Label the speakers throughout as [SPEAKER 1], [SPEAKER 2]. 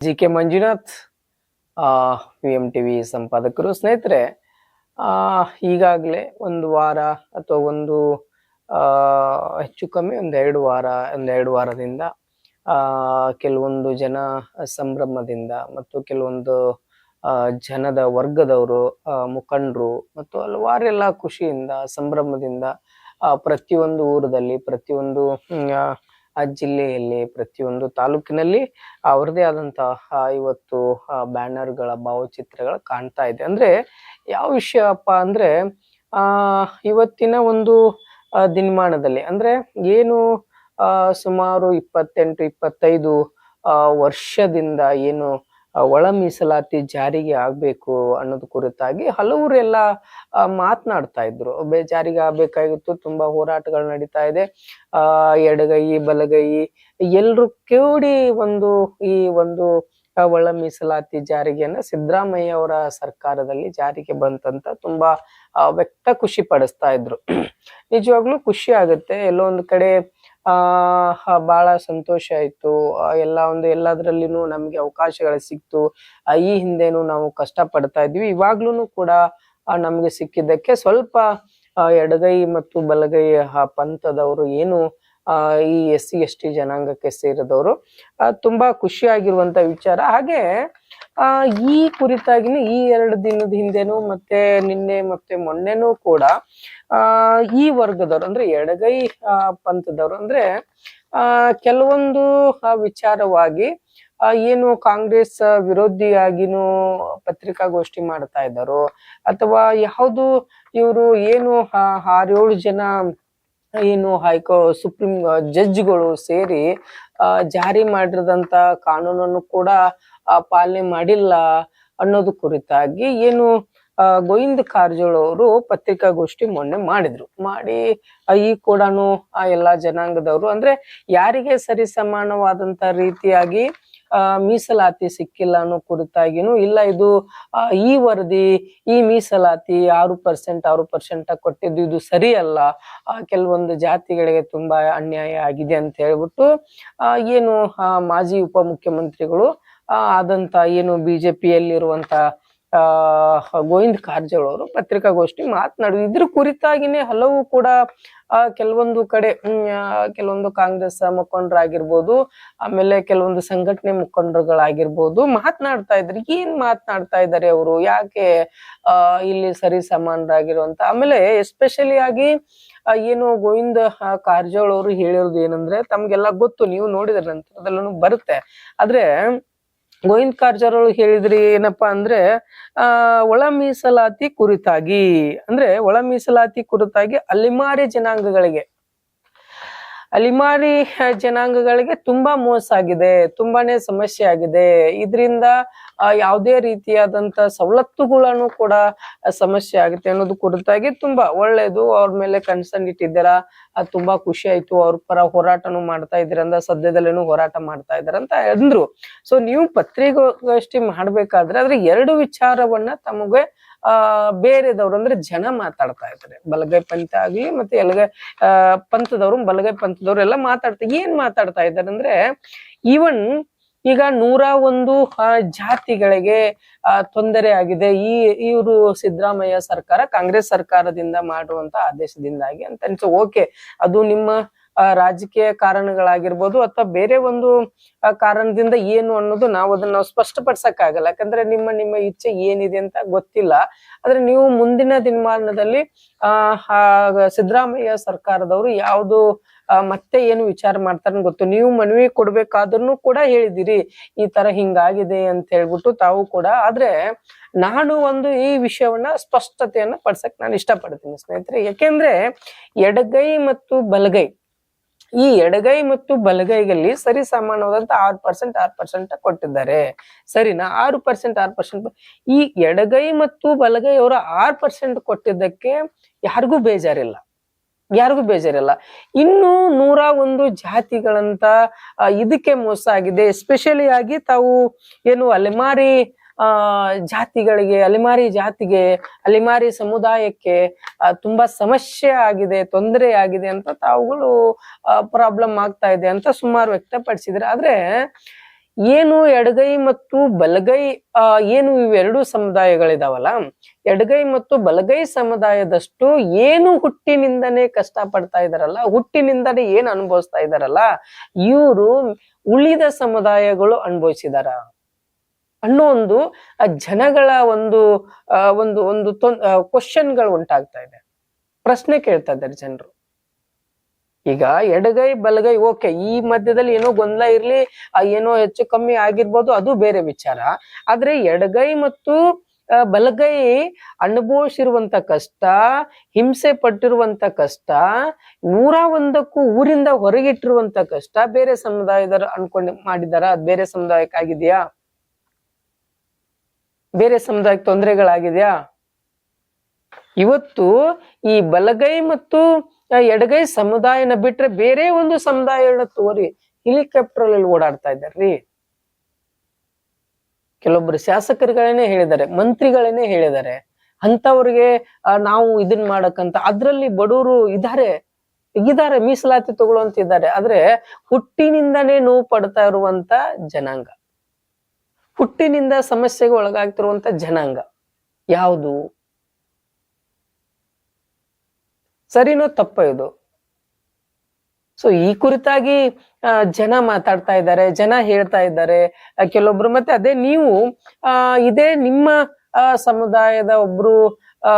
[SPEAKER 1] G K Manjunath P M T V ಸಂಪಾದಕರು ಸ್ನೇಹಿತರೆ ಈಗಾಗಲೇ ಒಂದು ವಾರ ಅಥವಾ ಒಂದು ಹೆಚ್ಚು ಕಮ್ಮಿ ಒಂದು ಎರಡು ವಾರ, ಒಂದು ಎರಡು ವಾರದಿಂದ ಕೆಲವೊಂದು ಜನ ಸಂಭ್ರಮದಿಂದ ಮತ್ತು ಕೆಲವೊಂದು ಜನದ ವರ್ಗದವರು ಮುಖಂಡರು ಮತ್ತು ಹಲವಾರೆಲ್ಲ ಖುಷಿಯಿಂದ, ಸಂಭ್ರಮದಿಂದ ಪ್ರತಿಯೊಂದು ಊರದಲ್ಲಿ ಪ್ರತಿಯೊಂದು ಆ, ಜಿಲ್ಲೆಯಲ್ಲಿ ಪ್ರತಿಯೊಂದು ತಾಲೂಕಿನಲ್ಲಿ ಅವ್ರದೇ ಆದಂತಹ ಇವತ್ತು ಬ್ಯಾನರ್ಗಳ ಭಾವಚಿತ್ರಗಳು ಕಾಣ್ತಾ ಇದೆ. ಅಂದ್ರೆ ಯಾವ ವಿಷಯಪ್ಪ ಅಂದ್ರೆ ಆ ಇವತ್ತಿನ ಒಂದು ದಿನಮಾನದಲ್ಲಿ ಅಂದ್ರೆ ಏನು ಸುಮಾರು ಇಪ್ಪತ್ತೆಂಟು ಇಪ್ಪತ್ತೈದು ವರ್ಷದಿಂದ ಏನು ಒಳ ಮೀಸಲಾತಿ ಜಾರಿಗೆ ಆಗ್ಬೇಕು ಅನ್ನೋದು ಕುರಿತಾಗಿ ಹಲವರು ಎಲ್ಲ ಆ, ಮಾತನಾಡ್ತಾ ಇದ್ರು. ಜಾರಿಗೆ ಆಗ್ಬೇಕಾಗಿತ್ತು ತುಂಬಾ ಹೋರಾಟಗಳು ನಡೀತಾ ಇದೆ. ಆ ಎಡಗೈ ಬಲಗೈ ಎಲ್ರು ಕೂಡಿ ಒಂದು ಈ ಒಂದು ಒಳ ಮೀಸಲಾತಿ ಜಾರಿಗೆಯನ್ನ ಸಿದ್ದರಾಮಯ್ಯ ಅವರ ಸರ್ಕಾರದಲ್ಲಿ ಜಾರಿಗೆ ಬಂತಂತ ತುಂಬಾ ವ್ಯಕ್ತ ಖುಷಿ ಪಡಿಸ್ತಾ ಇದ್ರು. ನಿಜವಾಗ್ಲೂ ಖುಷಿ ಆಗುತ್ತೆ. ಎಲ್ಲೋ ಒಂದು ಕಡೆ ಆ ಬಹಳ ಸಂತೋಷ ಆಯ್ತು. ಎಲ್ಲ ಒಂದು ಎಲ್ಲದ್ರಲ್ಲಿನೂ ನಮ್ಗೆ ಅವಕಾಶಗಳು ಸಿಕ್ತು. ಈ ಹಿಂದೆನೂ ನಾವು ಕಷ್ಟ ಪಡ್ತಾ ಇದ್ವಿ. ಇವಾಗ್ಲೂನು ಕೂಡ ನಮ್ಗೆ ಸಿಕ್ಕಿದ್ದಕ್ಕೆ ಸ್ವಲ್ಪ ಎಡಗೈ ಮತ್ತು ಬಲಗೈ ಪಂಥದವರು ಏನು ಈ ಎಸ್ ಸಿ, ಎಸ್ ಟಿ ಜನಾಂಗಕ್ಕೆ ಸೇರಿದವರು. ತುಂಬಾ ಖುಷಿಯಾಗಿರುವಂತ ವಿಚಾರ. ಹಾಗೆ ಆ, ಈ ಕುರಿತಾಗಿನೂ ಈ ಎರಡು ದಿನದ ಹಿಂದೆನೂ ಮತ್ತೆ ನಿನ್ನೆ ಮತ್ತೆ ಮೊನ್ನೆನೂ ಕೂಡ, ಆ, ಈ ವರ್ಗದವರು ಅಂದ್ರೆ ಎಡಗೈ ಪಂಥದವ್ರು ಅಂದ್ರೆ, ಆ, ಕೆಲವೊಂದು ವಿಚಾರವಾಗಿ ಏನು ಕಾಂಗ್ರೆಸ್ ವಿರೋಧಿಯಾಗಿನೂ ಪತ್ರಿಕಾಗೋಷ್ಠಿ ಮಾಡ್ತಾ ಇದ್ದಾರೋ. ಅಥವಾ ಯಾವುದು ಇವರು ಏನು ಆರೇಳು ಜನ ಏನು ಹೈಕೋ, ಸುಪ್ರೀಂ ಜಡ್ಜ್ಗಳು ಸೇರಿ ಜಾರಿ ಮಾಡಿರದಂತ ಕಾನೂನನ್ನು ಕೂಡ ಪಾಲನೆ ಮಾಡಿಲ್ಲ ಅನ್ನೋದು ಕುರಿತಾಗಿ ಏನು ಆ, ಗೋವಿಂದ ಕಾರಜೋಳ ಅವರು ಪತ್ರಿಕಾಗೋಷ್ಠಿ ಮೊನ್ನೆ ಮಾಡಿದ್ರು. ಮಾಡಿ ಈ ಕೂಡನು ಆ ಎಲ್ಲಾ ಜನಾಂಗದವರು ಅಂದ್ರೆ ಯಾರಿಗೆ ಸರಿ ಸಮಾನವಾದಂತ ರೀತಿಯಾಗಿ ಆ ಮೀಸಲಾತಿ ಸಿಕ್ಕಿಲ್ಲ ಅನ್ನೋ ಕುರಿತಾಗಿನೂ ಇಲ್ಲ. ಇದು ಆ, ಈ ವರದಿ ಈ ಮೀಸಲಾತಿ ಆರು ಪರ್ಸೆಂಟ್ ಆರು ಪರ್ಸೆಂಟ್ ಕೊಟ್ಟಿದ್ದು ಇದು ಸರಿ ಅಲ್ಲ ಆ, ಕೆಲವೊಂದು ಜಾತಿಗಳಿಗೆ ತುಂಬಾ ಅನ್ಯಾಯ ಆಗಿದೆ ಅಂತ ಹೇಳ್ಬಿಟ್ಟು ಆ, ಏನು ಆ, ಮಾಜಿ ಉಪಮುಖ್ಯಮಂತ್ರಿಗಳು ಆ, ಆದಂತ ಏನು ಬಿಜೆಪಿಯಲ್ಲಿರುವಂತ, ಆ, ಗೋವಿಂದ ಕಾರಜೋಳ ಅವರು ಪತ್ರಿಕಾಗೋಷ್ಠಿ ಮಾತನಾಡಿದ್ರು. ಇದ್ರ ಕುರಿತಾಗಿನೇ ಹಲವು ಕೂಡ ಕೆಲವೊಂದು ಕಡೆ ಕೆಲವೊಂದು ಕಾಂಗ್ರೆಸ್ ಮುಖಂಡರಾಗಿರ್ಬೋದು, ಆಮೇಲೆ ಕೆಲವೊಂದು ಸಂಘಟನೆ ಮುಖಂಡರುಗಳಾಗಿರ್ಬೋದು ಮಾತನಾಡ್ತಾ ಇದ್ರು. ಏನ್ ಮಾತನಾಡ್ತಾ ಇದ್ದಾರೆ ಅವರು? ಯಾಕೆ ಇಲ್ಲಿ ಸರಿ ಸಮಾನರಾಗಿರುವಂತ? ಆಮೇಲೆ ಎಸ್ಪೆಷಲಿ ಆಗಿ ಏನು ಗೋವಿಂದ ಕಾರಜೋಳ ಅವರು ಹೇಳಿರೋದು ಏನಂದ್ರೆ, ತಮ್ಗೆಲ್ಲ ಗೊತ್ತು, ನೀವು ನೋಡಿದ್ರ ನಂತರದಲ್ಲೂ ಬರುತ್ತೆ. ಆದ್ರೆ ಗೋವಿಂದ ಅವರು ಹೇಳಿದ್ರಿ ಏನಪ್ಪಾ ಅಂದ್ರೆ, ಆ, ಒಳ ಮೀಸಲಾತಿ ಕುರಿತಾಗಿ, ಅಂದ್ರೆ ಒಳ ಮೀಸಲಾತಿ ಕುರಿತಾಗಿ ಅಲೆಮಾರಿ ಜನಾಂಗಗಳಿಗೆ ಅಲಿಮಾರಿ ಜನಾಂಗಗಳಿಗೆ ತುಂಬಾ ಮೋಸ ಆಗಿದೆ, ತುಂಬಾನೇ ಸಮಸ್ಯೆ ಆಗಿದೆ. ಇದರಿಂದ ಯಾವುದೇ ರೀತಿಯಾದಂತ ಸವಲತ್ತುಗಳನ್ನು ಕೂಡ ಸಮಸ್ಯೆ ಆಗುತ್ತೆ ಅನ್ನೋದು ಕುರಿತಾಗಿ ತುಂಬಾ ಒಳ್ಳೇದು. ಅವ್ರ ಮೇಲೆ ಕನ್ಸರ್ನ್ ಇಟ್ಟಿದ್ದೀರಾ ಅದು ತುಂಬಾ ಖುಷಿ ಆಯ್ತು. ಅವ್ರ ಪರ ಹೋರಾಟನು ಮಾಡ್ತಾ ಇದ್ದೀರ ಅಂದ, ಸದ್ಯದಲ್ಲೇನು ಹೋರಾಟ ಮಾಡ್ತಾ ಇದಾರಂತ ಅಂದ್ರು. ಸೊ ನೀವು ಪತ್ರಿಕಾಗೋಷ್ಠಿ ಮಾಡ್ಬೇಕಾದ್ರೆ, ಅದ್ರ ಎರಡು ವಿಚಾರವನ್ನ ತಮಗೆ ಆ, ಬೇರೆದವ್ರು ಅಂದ್ರೆ ಜನ ಮಾತಾಡ್ತಾ ಇದ್ದಾರೆ. ಬಲಗೈ ಪಂಥ ಆಗ್ಲಿ ಮತ್ತೆ ಎಲಗೈ ಪಂಥದವ್ರು, ಬಲಗೈ ಪಂಥದವ್ರು ಎಲ್ಲ ಮಾತಾಡ್ತಾ, ಏನ್ ಮಾತಾಡ್ತಾ ಇದ್ದಾರೆ ಅಂದ್ರೆ ಈವನ್ ಈಗ ನೂರ ಒಂದು ಜಾತಿಗಳಿಗೆ ತೊಂದರೆ ಆಗಿದೆ. ಈ, ಇವರು ಸಿದ್ದರಾಮಯ್ಯ ಸರ್ಕಾರ ಕಾಂಗ್ರೆಸ್ ಸರ್ಕಾರದಿಂದ ಮಾಡುವಂತ ಆದೇಶದಿಂದಾಗಿ ಅಂತ ಅನ್ಸು ಓಕೆ ಅದು ನಿಮ್ಮ ರಾಜಕೀಯ ಕಾರಣಗಳಾಗಿರ್ಬೋದು ಅಥವಾ ಬೇರೆ ಒಂದು ಕಾರಣದಿಂದ ಏನು ಅನ್ನೋದು ನಾವು ಅದನ್ನ ನಾವು ಸ್ಪಷ್ಟಪಡಿಸಕ್ಕಾಗಲ್ಲ. ಯಾಕಂದ್ರೆ ನಿಮ್ಮ ನಿಮ್ಮ ಇಚ್ಛೆ ಏನಿದೆ ಅಂತ ಗೊತ್ತಿಲ್ಲ. ಆದ್ರೆ ನೀವು ಮುಂದಿನ ದಿನಮಾನದಲ್ಲಿ, ಆ ಸಿದ್ದರಾಮಯ್ಯ ಸರ್ಕಾರದವರು ಯಾವುದು ಮತ್ತೆ ಏನು ವಿಚಾರ ಮಾಡ್ತಾರ ಗೊತ್ತು. ನೀವು ಮನವಿ ಕೊಡ್ಬೇಕಾದ್ರೂ ಕೂಡ ಹೇಳಿದಿರಿ ಈ ತರ ಹಿಂಗಾಗಿದೆ ಅಂತ ಹೇಳ್ಬಿಟ್ಟು ತಾವು ಕೂಡ. ಆದ್ರೆ ನಾನು ಒಂದು ಈ ವಿಷಯವನ್ನ ಸ್ಪಷ್ಟತೆಯನ್ನ ಪಡ್ಸಕ್ ನಾನು ಇಷ್ಟಪಡ್ತೀನಿ ಸ್ನೇಹಿತರೆ. ಯಾಕೆಂದ್ರೆ ಎಡಗೈ ಮತ್ತು ಬಲಗೈ ಈ ಎಡಗೈ ಮತ್ತು ಬಲಗೈಗಲ್ಲಿ ಸರಿ ಸಮಾನವಾದಂತ ಆರು ಪರ್ಸೆಂಟ್ ಆರು ಪರ್ಸೆಂಟ್ ಕೊಟ್ಟಿದ್ದಾರೆ. ಸರಿನಾ? ಆರು ಪರ್ಸೆಂಟ್ ಆರು ಪರ್ಸೆಂಟ್ ಈ ಎಡಗೈ ಮತ್ತು ಬಲಗೈ ಅವರ ಆರು ಪರ್ಸೆಂಟ್ ಕೊಟ್ಟಿದ್ದಕ್ಕೆ ಯಾರಿಗೂ ಬೇಜಾರಿಲ್ಲ. ಯಾರಿಗೂ ಬೇಜಾರಿಲ್ಲ. ಇನ್ನು ನೂರ ಒಂದು ಜಾತಿಗಳಂತ ಇದಕ್ಕೆ ಮೋಸ ಆಗಿದೆ. ಎಸ್ಪೆಷಲಿ ಆಗಿ ತಾವು ಏನು ಅಲೆಮಾರಿ ಆ, ಜಾತಿಗಳಿಗೆ, ಅಲೆಮಾರಿ ಜಾತಿಗೆ, ಅಲೆಮಾರಿ ಸಮುದಾಯಕ್ಕೆ ತುಂಬಾ ಸಮಸ್ಯೆ ಆಗಿದೆ, ತೊಂದರೆ ಆಗಿದೆ ಅಂತ ತಾವುಗಳು ಪ್ರಾಬ್ಲಮ್ ಆಗ್ತಾ ಇದೆ ಅಂತ ಸುಮಾರು ವ್ಯಕ್ತಪಡಿಸಿದ್ರೆ ಆದ್ರೆ, ಏನು ಎಡಗೈ ಮತ್ತು ಬಲಗೈ ಏನು ಇವೆರಡು ಸಮುದಾಯಗಳಿದಾವಲ್ಲ? ಎಡಗೈ ಮತ್ತು ಬಲಗೈ ಸಮುದಾಯದಷ್ಟು ಏನು ಹುಟ್ಟಿನಿಂದನೇ ಕಷ್ಟ ಪಡ್ತಾ ಇದಾರಲ್ಲ? ಹುಟ್ಟಿನಿಂದನೇ ಏನ್ ಅನುಭವಿಸ್ತಾ ಇದಾರಲ್ಲ? ಇವರು ಉಳಿದ ಸಮುದಾಯಗಳು ಅನುಭವಿಸಿದಾರ? ಅನ್ನೋ ಒಂದು ಜನಗಳ ಒಂದು ಒಂದು ಒಂದು ಕ್ವಶನ್ಗಳು ಉಂಟಾಗ್ತಾ ಇದೆ. ಪ್ರಶ್ನೆ ಕೇಳ್ತಾ ಇದ್ದಾರೆ ಜನರು. ಈಗ ಎಡಗೈ, ಬಲಗೈ, ಓಕೆ, ಈ ಮಧ್ಯದಲ್ಲಿ ಏನೋ ಗೊಂದಲ ಇರ್ಲಿ ಏನೋ ಹೆಚ್ಚು ಕಮ್ಮಿ ಆಗಿರ್ಬೋದು, ಅದು ಬೇರೆ ವಿಚಾರ. ಆದ್ರೆ ಎಡಗೈ ಮತ್ತು ಬಲಗೈ ಅನುಭವಿಸಿರುವಂತ ಕಷ್ಟ, ಹಿಂಸೆ ಪಟ್ಟಿರುವಂತ ಕಷ್ಟ, ನೂರ ಒಂದಕ್ಕೂ ಊರಿಂದ ಹೊರಗಿಟ್ಟಿರುವಂತ ಕಷ್ಟ, ಬೇರೆ ಸಮುದಾಯದವರು ಅನ್ಕೊಂಡು ಮಾಡಿದಾರ ಅದ್ ಬೇರೆ ಸಮುದಾಯಕ್ಕಾಗಿದ್ಯಾ ಬೇರೆ ಸಮುದಾಯಕ್ಕೆ ತೊಂದರೆಗಳಾಗಿದೆಯಾ? ಇವತ್ತು ಈ ಬಲಗೈ ಮತ್ತು ಎಡಗೈ ಸಮುದಾಯನ ಬಿಟ್ರೆ ಬೇರೆ ಒಂದು ಸಮುದಾಯನ ತೋರಿ ಹೆಲಿಕಾಪ್ಟರ್ ಅಲ್ಲಿ ಓಡಾಡ್ತಾ ಇದ್ದಾರ್ರಿ ಕೆಲವೊಬ್ರು ಶಾಸಕರುಗಳೇನೆ ಹೇಳಿದ್ದಾರೆ ಮಂತ್ರಿಗಳೇನೆ ಹೇಳಿದ್ದಾರೆ. ಅಂತವ್ರಿಗೆ ನಾವು ಇದನ್ ಮಾಡಕ್ಕಂತ, ಅದ್ರಲ್ಲಿ ಬಡವರು ಇದಾರೆ ಇದ್ದಾರೆ ಮೀಸಲಾತಿ ತಗೊಳ್ಳುವಂತಿದ್ದಾರೆ ಆದ್ರೆ ಹುಟ್ಟಿನಿಂದನೇ ನೋವು ಪಡ್ತಾ ಇರುವಂತ ಜನಾಂಗ. ಹುಟ್ಟಿನಿಂದ ಸಮಸ್ಯೆಗೆ ಒಳಗಾಗ್ತಿರುವಂತ ಜನಾಂಗ ಯಾವುದು? ಸರಿನೋ ತಪ್ಪ ಇದು. ಸೊ ಈ ಕುರಿತಾಗಿ ಜನ ಮಾತಾಡ್ತಾ ಇದ್ದಾರೆ, ಜನ ಹೇಳ್ತಾ ಇದ್ದಾರೆ ಕೆಲವೊಬ್ರು, ಮತ್ತೆ ಅದೇ ನೀವು, ಆ, ಇದೇ ನಿಮ್ಮ ಸಮುದಾಯದ ಒಬ್ರು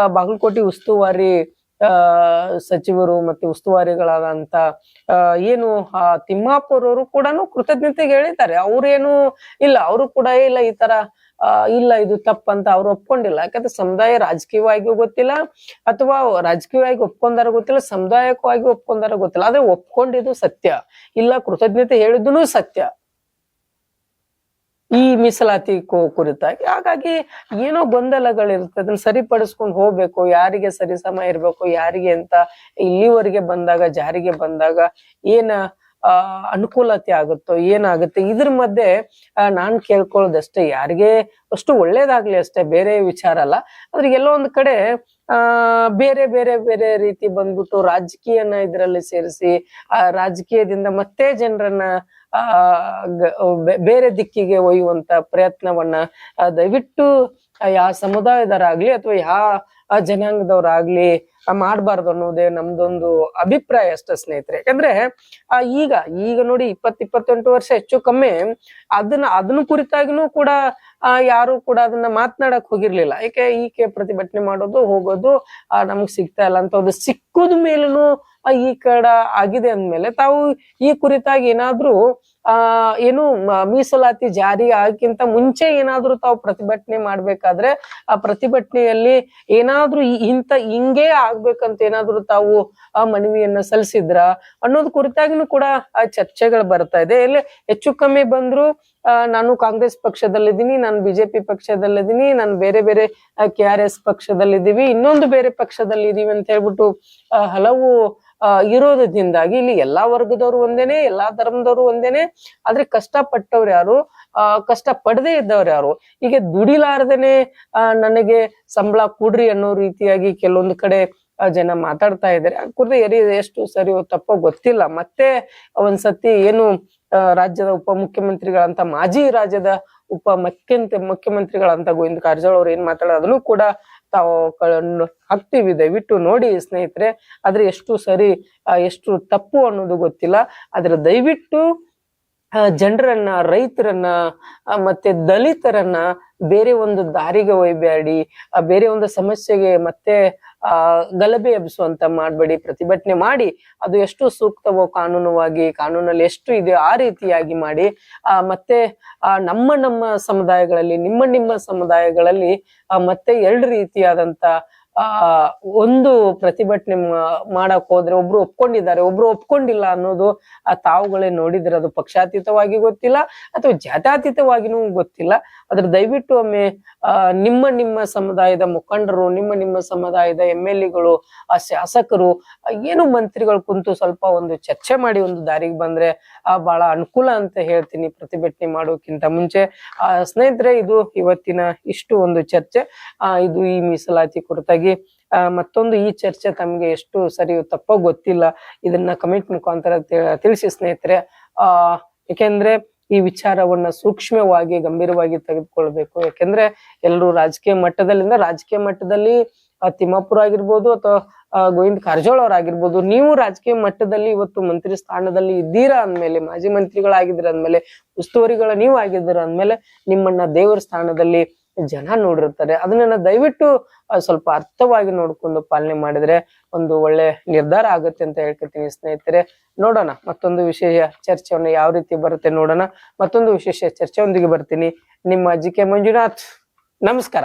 [SPEAKER 1] ಬಾಗಲಕೋಟೆ ಉಸ್ತುವಾರಿ ಸಚಿವರು ಮತ್ತೆ ಉಸ್ತುವಾರಿಗಳಾದಂತ ಏನು ತಿಮ್ಮಾಪುರ್ ಅವರು ಕೂಡ ಕೃತಜ್ಞತೆಗೆ ಹೇಳಿದ್ದಾರೆ. ಅವ್ರೇನು ಇಲ್ಲ, ಅವರು ಕೂಡ ಇಲ್ಲ, ಈ ತರ ಇಲ್ಲ, ಇದು ತಪ್ಪಂತ ಅವ್ರು ಒಪ್ಕೊಂಡಿಲ್ಲ. ಯಾಕಂದ್ರೆ ಸಮುದಾಯ ರಾಜಕೀಯವಾಗಿಯೂ ಗೊತ್ತಿಲ್ಲ, ಅಥವಾ ರಾಜಕೀಯವಾಗಿ ಒಪ್ಕೊಂಡಾರ ಗೊತ್ತಿಲ್ಲ ಸಮುದಾಯಕವಾಗಿ ಒಪ್ಕೊಂಡಾರ ಗೊತ್ತಿಲ್ಲ. ಆದ್ರೆ ಒಪ್ಕೊಂಡಿದ್ದು ಸತ್ಯ. ಇಲ್ಲ, ಕೃತಜ್ಞತೆ ಹೇಳಿದ್ದು ಸತ್ಯ. ಈ ಮೀಸಲಾತಿ ಕುರಿತಾಗಿ. ಹಾಗಾಗಿ ಏನೋ ಗೊಂದಲಗಳಿರುತ್ತೆ. ಅದನ್ನ ಸರಿಪಡಿಸ್ಕೊಂಡು ಹೋಗ್ಬೇಕು. ಯಾರಿಗೆ ಸರಿಸಮ ಇರ್ಬೇಕು, ಯಾರಿಗೆ ಅಂತ ಇಲ್ಲಿವರೆಗೆ ಬಂದಾಗ, ಜಾರಿಗೆ ಬಂದಾಗ ಏನ, ಆ, ಅನುಕೂಲತೆ ಆಗುತ್ತೋ, ಏನಾಗುತ್ತೆ? ಇದ್ರ ಮಧ್ಯೆ ನಾನ್ ಕೇಳ್ಕೊಳ್ಳೋದಷ್ಟೇ, ಯಾರಿಗೆ ಅಷ್ಟು ಒಳ್ಳೇದಾಗ್ಲಿ ಅಷ್ಟೇ, ಬೇರೆ ವಿಚಾರ ಅಲ್ಲ. ಆದ್ರೆ ಎಲ್ಲೋ ಒಂದ್ ಕಡೆ, ಆ, ಬೇರೆ ಬೇರೆ ಬೇರೆ ರೀತಿ ಬಂದ್ಬಿಟ್ಟು ರಾಜಕೀಯನ ಇದ್ರಲ್ಲಿ ಸೇರಿಸಿ, ಆ, ರಾಜಕೀಯದಿಂದ ಮತ್ತೆ ಜನರನ್ನ ಆ ಬೇರೆ ದಿಕ್ಕಿಗೆ ಒಯ್ಯುವಂತ ಪ್ರಯತ್ನವನ್ನ ದಯವಿಟ್ಟು ಯಾವ ಸಮುದಾಯದರಾಗ್ಲಿ ಅಥವಾ ಯಾವ ಆ ಜನಾಂಗದವ್ರಾಗ್ಲಿ ಮಾಡಬಾರ್ದು ಅನ್ನೋದೇ ನಮ್ದೊಂದು ಅಭಿಪ್ರಾಯ ಅಷ್ಟೇ ಸ್ನೇಹಿತರೆ. ಯಾಕಂದ್ರೆ, ಆ ಈಗ ಈಗ ನೋಡಿ ಇಪ್ಪತ್ ಇಪ್ಪತ್ತೆಂಟು ವರ್ಷ ಹೆಚ್ಚು ಕಮ್ಮಿ, ಅದನ್ನ ಅದನ್ನ ಕುರಿತಾಗಿನೂ ಕೂಡ ಯಾರು ಕೂಡ ಅದನ್ನ ಮಾತನಾಡಕ್ ಹೋಗಿರ್ಲಿಲ್ಲ. ಯಾಕೆ ಈಕೆ ಪ್ರತಿಭಟನೆ ಮಾಡೋದು, ಹೋಗೋದು, ಆ ನಮ್ಗ್ ಸಿಗ್ತಾ ಇಲ್ಲ ಅಂತ ಒಂದು ಸಿಕ್ಕದ ಮೇಲೂ ಈ ಕಡ ಆಗಿದೆ ಅಂದ್ಮೇಲೆ ತಾವು ಈ ಕುರಿತಾಗಿ ಏನಾದ್ರೂ ಆ, ಏನು ಮೀಸಲಾತಿ ಜಾರಿ ಆಗಕ್ಕಿಂತ ಮುಂಚೆ ಏನಾದ್ರೂ ತಾವು ಪ್ರತಿಭಟನೆ ಮಾಡ್ಬೇಕಾದ್ರೆ ಆ ಪ್ರತಿಭಟನೆಯಲ್ಲಿ ಏನಾದ್ರೂ ಇಂತ ಹಿಂಗೇ ಆಗ್ಬೇಕಂತ ಏನಾದ್ರೂ ತಾವು ಆ ಮನವಿಯನ್ನ ಸಲ್ಲಿಸಿದ್ರ ಅನ್ನೋದ್ ಕುರಿತಾಗಿನೂ ಕೂಡ ಆ ಚರ್ಚೆಗಳು ಬರ್ತಾ ಇದೆ. ಇಲ್ಲಿ ಹೆಚ್ಚು ಕಮ್ಮಿ ಬಂದ್ರು ನಾನು ಕಾಂಗ್ರೆಸ್ ಪಕ್ಷದಲ್ಲಿದ್ದೀನಿ, ನಾನು ಬಿಜೆಪಿ ಪಕ್ಷದಲ್ಲಿದ್ದೀನಿ, ನಾನು ಬೇರೆ ಬೇರೆ ಕೆ ಆರ್ ಎಸ್ ಪಕ್ಷದಲ್ಲಿದ್ದೀವಿ, ಇನ್ನೊಂದು ಬೇರೆ ಪಕ್ಷದಲ್ಲಿ ಇದೀವಿ ಅಂತ ಹೇಳ್ಬಿಟ್ಟು ಹಲವು ಇರೋದ್ರಿಂದಾಗಿ ಇಲ್ಲಿ ಎಲ್ಲಾ ವರ್ಗದವರು ಒಂದೇನೆ, ಎಲ್ಲಾ ಧರ್ಮದವರು ಒಂದೇನೆ. ಆದ್ರೆ ಕಷ್ಟಪಟ್ಟವ್ರು ಯಾರು? ಆ ಕಷ್ಟ ಪಡದೇ ಇದ್ದವ್ರು ಯಾರು? ಈಗ ದುಡಿಲಾರ್ದೇನೆ ನನಗೆ ಸಂಬಳ ಕೊಡ್ರಿ ಅನ್ನೋ ರೀತಿಯಾಗಿ ಕೆಲವೊಂದು ಕಡೆ ಜನ ಮಾತಾಡ್ತಾ ಇದ್ದಾರೆ. ಕುರಿತು ಎರಿ, ಎಷ್ಟು ಸರಿ ತಪ್ಪೋ ಗೊತ್ತಿಲ್ಲ. ಮತ್ತೆ ಒಂದ್ಸತಿ ಏನು ರಾಜ್ಯದ ಉಪ ಮುಖ್ಯಮಂತ್ರಿಗಳಂತ, ಮಾಜಿ ರಾಜ್ಯದ ಉಪ ಮುಖ್ಯಮಂತ್ರಿಗಳಂತ ಗೋವಿಂದ ಕಾರಜೋಳ ಅವ್ರು ಏನ್ ಮಾತಾಡೋದನ್ನು ಕೂಡ ತಾವು ಹಾಕ್ತೀವಿ ದಯವಿಟ್ಟು ನೋಡಿ ಸ್ನೇಹಿತರೆ, ಆದ್ರೆ ಎಷ್ಟು ಸರಿ ಎಷ್ಟು ತಪ್ಪು ಅನ್ನೋದು ಗೊತ್ತಿಲ್ಲ. ಆದ್ರೆ ದಯವಿಟ್ಟು ಜನರನ್ನ, ರೈತರನ್ನ ಮತ್ತೆ ದಲಿತರನ್ನ ಬೇರೆ ಒಂದು ದಾರಿಗೆ ಒಯ್ಬೇಡಿ ಬೇರೆ ಒಂದು ಸಮಸ್ಯೆಗೆ ಮತ್ತೆ ಆ, ಗಲಭೆ ಎಬ್ಸುವಂತ ಮಾಡಬೇಡಿ, ಪ್ರತಿಭಟನೆ ಮಾಡಿ ಅದು ಎಷ್ಟು ಸೂಕ್ತವೋ ಕಾನೂನುವಾಗಿ, ಕಾನೂನಲ್ಲಿ ಎಷ್ಟು ಇದೆಯೋ ಆ ರೀತಿಯಾಗಿ ಮಾಡಿ. ಆ, ಮತ್ತೆ, ಆ, ನಮ್ಮ ನಮ್ಮ ಸಮುದಾಯಗಳಲ್ಲಿ, ನಿಮ್ಮ ನಿಮ್ಮ ಸಮುದಾಯಗಳಲ್ಲಿ ಮತ್ತೆ ಎರಡು ರೀತಿಯಾದಂತ, ಆ, ಒಂದು ಪ್ರತಿಭಟನೆ ಮಾಡಕ್ ಹೋದ್ರೆ ಒಬ್ರು ಒಪ್ಕೊಂಡಿದ್ದಾರೆ, ಒಬ್ರು ಒಪ್ಕೊಂಡಿಲ್ಲ ಅನ್ನೋದು ಆ ತಾವುಗಳೇ ನೋಡಿದ್ರೆ ಅದು ಪಕ್ಷಾತೀತವಾಗಿ ಗೊತ್ತಿಲ್ಲ, ಅಥವಾ ಜಾತ್ಯಾತೀತವಾಗಿನೂ ಗೊತ್ತಿಲ್ಲ. ಅದ್ರ ದಯವಿಟ್ಟು ಒಮ್ಮೆ ನಿಮ್ಮ ನಿಮ್ಮ ಸಮುದಾಯದ ಮುಖಂಡರು, ನಿಮ್ಮ ನಿಮ್ಮ ಸಮುದಾಯದ ಎಂ ಎಲ್ ಎಗಳು ಆ ಶಾಸಕರು ಏನು ಮಂತ್ರಿಗಳು ಕುಂತು ಸ್ವಲ್ಪ ಒಂದು ಚರ್ಚೆ ಮಾಡಿ ಒಂದು ದಾರಿಗೆ ಬಂದ್ರೆ, ಆ, ಬಹಳ ಅನುಕೂಲ ಅಂತ ಹೇಳ್ತೀನಿ ಪ್ರತಿಭಟನೆ ಮಾಡೋಕ್ಕಿಂತ ಮುಂಚೆ. ಆ, ಸ್ನೇಹಿತರೆ, ಇದು ಇವತ್ತಿನ ಇಷ್ಟು ಒಂದು ಚರ್ಚೆ. ಆ, ಇದು ಈ ಮೀಸಲಾತಿ ಕುರಿತಾಗಿ ಮತ್ತೊಂದು ಈ ಚರ್ಚೆ ತಮಗೆ ಎಷ್ಟು ಸರಿ ತಪ್ಪೋ ಗೊತ್ತಿಲ್ಲ. ಇದನ್ನ ಕಮೆಂಟ್ ಮುಖಾಂತರ ತಿಳಿಸಿ ಸ್ನೇಹಿತರೆ. ಆ ಯಾಕೆಂದ್ರೆ ಈ ವಿಚಾರವನ್ನ ಸೂಕ್ಷ್ಮವಾಗಿ, ಗಂಭೀರವಾಗಿ ತೆಗೆದುಕೊಳ್ಬೇಕು. ಯಾಕೆಂದ್ರೆ ಎಲ್ಲರೂ ರಾಜಕೀಯ ಮಟ್ಟದಲ್ಲಿಂದ, ರಾಜಕೀಯ ಮಟ್ಟದಲ್ಲಿ ತಿಮ್ಮಾಪುರ ಆಗಿರ್ಬೋದು ಅಥವಾ ಗೋವಿಂದ ಕಾರಜೋಳ ಅವರಾಗಿರ್ಬೋದು, ನೀವು ರಾಜಕೀಯ ಮಟ್ಟದಲ್ಲಿ ಇವತ್ತು ಮಂತ್ರಿ ಸ್ಥಾನದಲ್ಲಿ ಇದ್ದೀರಾ ಅಂದ್ಮೇಲೆ, ಮಾಜಿ ಮಂತ್ರಿಗಳಾಗಿದ್ದೀರ ಅಂದ್ಮೇಲೆ, ಉಸ್ತುವಾರಿಗಳ ನೀವು ಆಗಿದ್ದೀರ ಅಂದ್ಮೇಲೆ, ನಿಮ್ಮನ್ನ ದೇವರ ಸ್ಥಾನದಲ್ಲಿ ಜನ ನೋಡಿರ್ತಾರೆ. ಅದನ್ನ ದಯವಿಟ್ಟು ಸ್ವಲ್ಪ ಅರ್ಥವಾಗಿ ನೋಡ್ಕೊಂಡು ಪಾಲನೆ ಮಾಡಿದ್ರೆ ಒಂದು ಒಳ್ಳೆ ನಿರ್ಧಾರ ಆಗುತ್ತೆ ಅಂತ ಹೇಳ್ಕೊತೀನಿ ಸ್ನೇಹಿತರೆ. ನೋಡೋಣ, ಮತ್ತೊಂದು ವಿಶೇಷ ಚರ್ಚೆಯನ್ನು ಯಾವ ರೀತಿ ಬರುತ್ತೆ ನೋಡೋಣ. ಮತ್ತೊಂದು ವಿಶೇಷ ಚರ್ಚೆಯೊಂದಿಗೆ ಬರ್ತೀನಿ. ನಿಮ್ಮ ಜಿ ಕೆ ಮಂಜುನಾಥ್, ನಮಸ್ಕಾರ.